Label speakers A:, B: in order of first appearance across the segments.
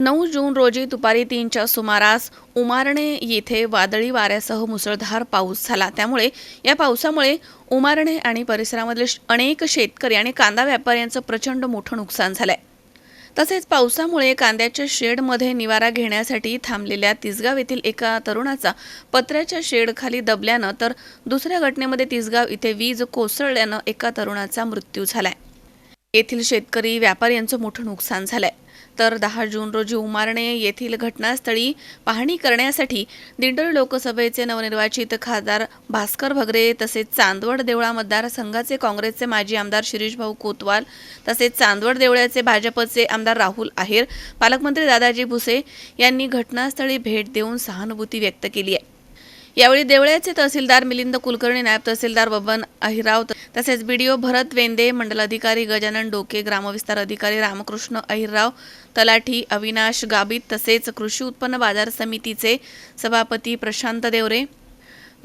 A: नऊ जून रोजी दुपारी तीनच्या सुमारास उमारणे येथे वादळी वाऱ्यासह मुसळधार पाऊस झाला. त्यामुळे या पावसामुळे उमारणे आणि परिसरामधले अनेक शेतकरी आणि कांदा व्यापाऱ्यांचं प्रचंड मोठं नुकसान झालं आहे तसेच पावसामुळे कांद्याच्या शेडमध्ये निवारा घेण्यासाठी थांबलेल्या तिसगाव येथील एका तरुणाचा पत्र्याच्या शेडखाली दबल्यानं तर दुसऱ्या घटनेमध्ये तिसगाव इथे वीज कोसळल्यानं एका तरुणाचा मृत्यू झालाय. येथील शेतकरी व्यापारी यांचं मोठं नुकसान झालंय. तर दहा जून रोजी उमारणे येथील घटनास्थळी पाहणी करण्यासाठी दिंडोरी लोकसभेचे नवनिर्वाचित खासदार भास्कर भगरे तसेच चांदवड देवळा मतदारसंघाचे काँग्रेसचे माजी आमदार शिरीष भाऊ कोतवाल तसेच चांदवड देवळ्याचे भाजपचे आमदार राहुल आहेर पालकमंत्री दादाजी भुसे यांनी घटनास्थळी भेट देऊन सहानुभूती व्यक्त केली आहे. यावेळी देवळ्याचे तहसीलदार मिलिंद कुलकर्णी नायब तहसीलदार बबन अहिराव तसेच बीडीओ भरत वेंदे मंडल अधिकारी गजानन डोके ग्रामविस्तार अधिकारी रामकृष्ण अहिरराव तलाठी अविनाश गाबित तसेच कृषी उत्पन्न बाजार समितीचे सभापती प्रशांत देवरे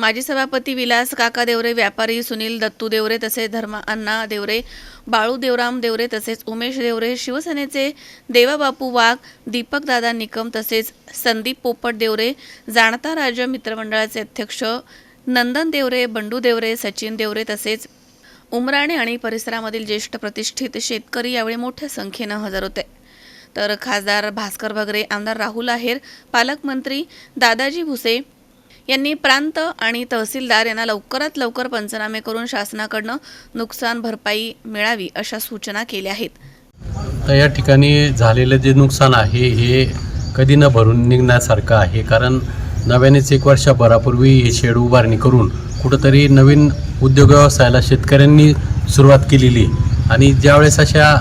A: माजी सभापती विलास काका देवरे व्यापारी सुनील दत्तू देवरे तसेच धर्मा अण्णा देवरे बाळू देवराम देवरे तसेच उमेश देवरे शिवसेनेचे देवाबापू वाघ दीपक दादा निकम तसेच संदीप पोपट देवरे जाणता राज्य मित्रमंडळाचे अध्यक्ष नंदन देवरे बंडू देवरे सचिन देवरे तसेच उमराणे आणि परिसरामधील ज्येष्ठ प्रतिष्ठित शेतकरी यावेळी मोठ्या संख्येनं हजर होते. तर खासदार भास्कर भगरे आमदार राहुल आहेर पालकमंत्री दादाजी भुसे यांनी प्रांत आणि तहसीलदार यांना लवकरात लवकर पंचनामे करून शासनाकडनं नुकसान भरपाई मिळावी अशा सूचना केल्या आहेत.
B: तर या ठिकाणी झालेलं जे नुकसान आहे हे कधी न भरून निघण्यासारखं आहे. कारण नव्यानेच एक वर्षभरापूर्वी हे शेड उभारणी करून कुठंतरी नवीन उद्योग व्यवसायाला शेतकऱ्यांनी सुरुवात केलेली. आणि ज्यावेळेस अशा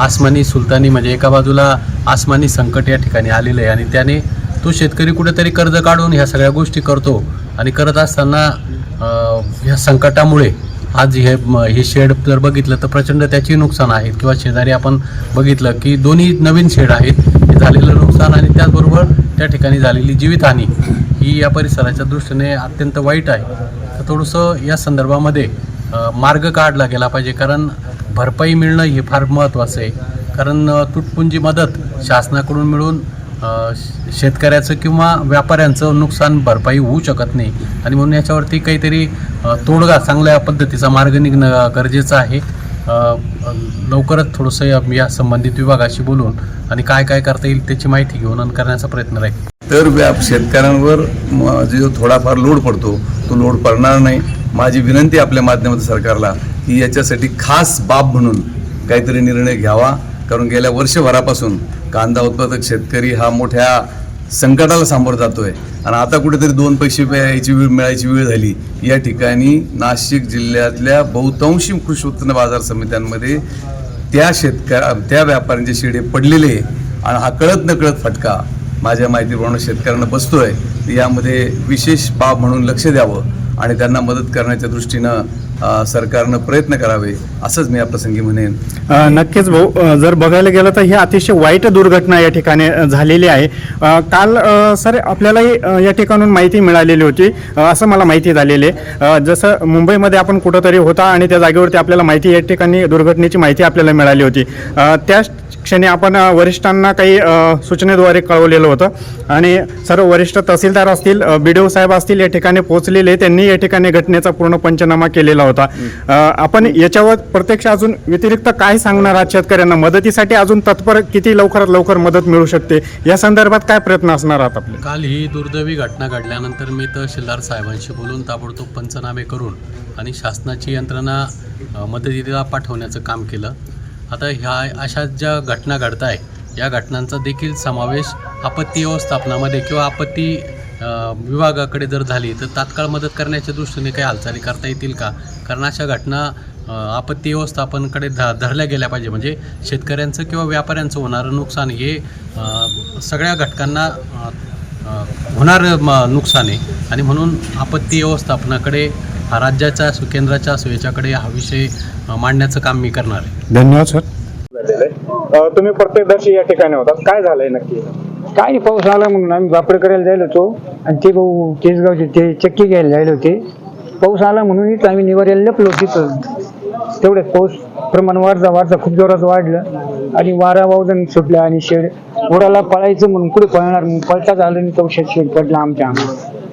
B: आसमानी सुलतानी म्हणजे एका बाजूला आसमानी संकट या ठिकाणी आलेलं आहे आणि त्याने तो शेतकरी कुठेतरी कर्ज काढून ह्या सगळ्या गोष्टी करतो आणि करत असताना ह्या संकटामुळे आज हे हे शेड जर बघितलं तर प्रचंड त्याची नुकसान आहेत किंवा शेजारी आपण बघितलं की दोन्ही नवीन शेड आहेत हे झालेलं नुकसान आणि त्याचबरोबर त्या ठिकाणी झालेली जीवितहानी ही या परिसराच्या दृष्टीने अत्यंत वाईट आहे. तर थोडंसं या संदर्भामध्ये मार्ग काढला गेला पाहिजे कारण भरपाई मिळणं हे फार महत्त्वाचं आहे. कारण तुटपुंजी मदत शासनाकडून मिळून शेतकऱ्याचं किंवा व्यापाऱ्यांचं नुकसान भरपाई होऊ शकत नाही. आणि म्हणून याच्यावरती काहीतरी तोडगा चांगल्या पद्धतीचा मार्ग निघणं गरजेचं आहे. लवकरच थोडंसं या संबंधित विभागाशी बोलून आणि काय काय करता येईल त्याची माहिती घेऊन आणि करण्याचा प्रयत्न राहील.
C: तर व्याप शेतकऱ्यांवर जो थोडाफार लोड पडतो तो लोड पडणार नाही. माझी विनंती आपल्या माध्यमातून सरकारला की याच्यासाठी खास बाब म्हणून काहीतरी निर्णय घ्यावा. कारण गेल्या वर्षभरापासून कांदा उत्पादक शेतकरी हा मोठ्या संकटाला सामोरं जातोय. आणि आता कुठेतरी दोन पैसे यायची वेळ मिळायची वेळ झाली. या ठिकाणी नाशिक जिल्ह्यातल्या बहुतांशी कृषी उत्पन्न बाजार समित्यांमध्ये त्या शेतकऱ्या त्या व्यापाऱ्यांचे शिडे पडलेले आहे. आणि हा कळत न कळत फटका माझ्या माहितीप्रमाणे शेतकऱ्यांना बसतोय. यामध्ये विशेष बाब म्हणून लक्ष द्यावं आणि त्यांना मदत करण्याच्या दृष्टीनं सरकारनं प्रयत्न करावे असंच मी या प्रसंगी म्हणेन.
D: नक्कीच भाऊ. जर बघायला गेलं तर ही अतिशय वाईट दुर्घटना या ठिकाणी झालेली आहे. काल सर आपल्यालाही या ठिकाणून माहिती मिळालेली होती. असं मला माहिती झालेली आहे. जसं मुंबईमध्ये आपण कुठंतरी होता आणि त्या जागेवरती आपल्याला माहिती या ठिकाणी दुर्घटनेची माहिती आपल्याला मिळाली होती. त्याच क्षणी आपण वरिष्ठांना काही सूचनेद्वारे कळवलेलं होतं. आणि सर्व वरिष्ठ तहसीलदार असतील बी डी ओ साहेब असतील या ठिकाणी पोहोचलेले त्यांनी या ठिकाणी घटनेचा पूर्ण पंचनामा केलेला होता. आपण याच्यावर प्रत्यक्ष अजून व्यतिरिक्त काय सांगणार आहात शेतकऱ्यांना? मदतीसाठी अजून तत्पर किती लवकरात लवकर मदत मिळू शकते? या संदर्भात काय प्रयत्न असणार आहात आपले?
B: काल ही दुर्दैवी घटना घडल्यानंतर मी तहसीलदार साहेबांशी बोलून ताबडतोब पंचनामे करून आणि शासनाची यंत्रणा मदतीला पाठवण्याचं काम केलं. आता ह्या अशा ज्या घटना घडत आहे या घटनांचा देखील समावेश आपत्ती व्यवस्थापनामध्ये किंवा आपत्ती विभागाकडे जर झाली तर तात्काळ मदत करण्याच्या दृष्टीने काही हालचाली करता येतील का? कारण अशा घटना आपत्ती व्यवस्थापनकडे ध धरल्या गेल्या पाहिजे. म्हणजे शेतकऱ्यांचं किंवा व्यापाऱ्यांचं होणारं नुकसान हे सगळ्या घटकांना होणारं म नुकसान. आहे आणि म्हणून आपत्ती व्यवस्थापनाकडे राज्याच्या असो केंद्राच्या असो याच्याकडे हा विषय मांडण्याचं काम मी करणार आहे.
D: धन्यवाद सर. तुम्ही प्रत्यक्षदर्शी या ठिकाणी होतात. काय झालंय नक्की?
E: काय नाही पाऊस आला म्हणून आम्ही वापड करायला जायला होतो आणि ते भाऊ केसगावचे ते चक्की घ्यायला जायला होते. पाऊस आला म्हणून इथं आम्ही निवाऱ्याला लपलो तिथं. तेवढ्यात पाऊस प्रमाण वाढता वाढता खूप जोरात वाढलं आणि वारा वावदन सुटलं आणि शेड उडाला पळायचं म्हणून कुठे पळणार मग पळताच आलं नाही तो शेड शेड पडला आमच्या
D: अ,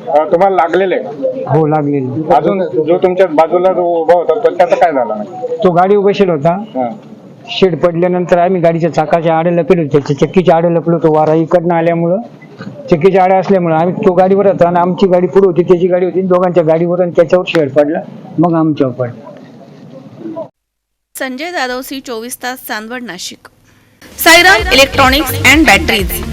D: तुम्हाला लागलेलं आहे
E: हो लागलेली
D: अजून जो तुमच्या बाजूला जो उभा होता तो त्याचं काय झालं नाही?
E: तो गाडी बसेल होता.
D: हा.
E: शेड पडल्यानंतर आम्ही गाडीच्या चाकाच्या आडे लपलो त्याच्या चक्कीच्या आडे लपलो तो वारा इकडनं आल्यामुळं चक्कीच्या आड्या असल्यामुळं आम्ही तो गाडीवर होता आणि आमची गाडी पुढे होती त्याची गाडी होती. दोघांच्या गाडीवर आणि त्याच्यावर शेड पडला. मग आमच्यावर पडला.
A: संजय जाधव सी चोवीस तास Chandwad Nashik. Sairam electronics and batteries.